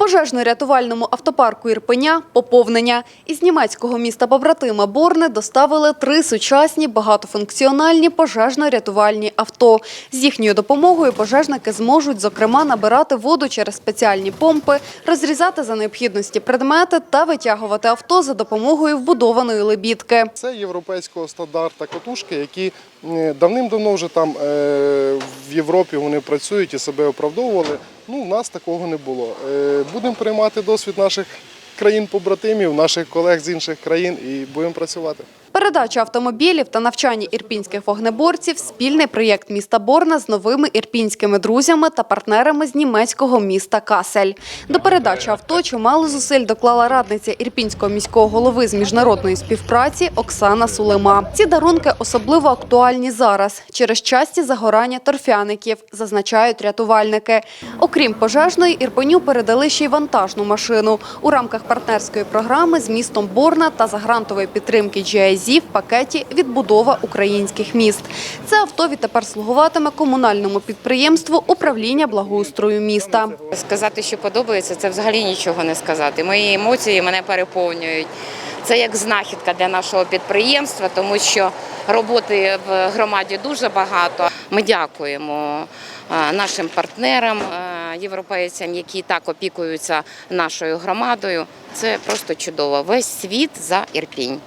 пожежно-рятувальному автопарку Ірпеня поповнення. Із німецького міста побратима Борне доставили три сучасні багатофункціональні пожежно-рятувальні авто. З їхньою допомогою пожежники зможуть, зокрема, набирати воду через спеціальні помпи, розрізати за необхідності предмети та витягувати авто за допомогою вбудованої лебідки. Це європейського стандарта катушки, які давним-давно вже там е, в Європі вони працюють і себе оправдовували. Ну, У нас такого не було. Е, Будемо приймати досвід наших країн-побратимів, наших колег з інших країн і будемо працювати. Передача автомобілів та навчання ірпінських вогнеборців – спільний проєкт міста Борна з новими ірпінськими друзями та партнерами з німецького міста Касель. До передачі авто чимало зусиль доклала радниця ірпінського міського голови з міжнародної співпраці Оксана Сулема. Ці дарунки особливо актуальні зараз через часті загорання торфяників, зазначають рятувальники. Окрім пожежної, Ірпеню передали ще й вантажну машину. У рамках партнерської програми з містом Борна та за грантової підтримки GIZ в пакеті «Відбудова українських міст». Це авто відтепер слугуватиме комунальному підприємству управління благоустрою міста. Сказати, що подобається, це взагалі нічого не сказати. Мої емоції мене переповнюють. Це як знахідка для нашого підприємства, тому що роботи в громаді дуже багато. Ми дякуємо е, нашим партнерам, е, європейцям, які так опікуються нашою громадою. Це просто чудово. Весь світ за Ірпінь.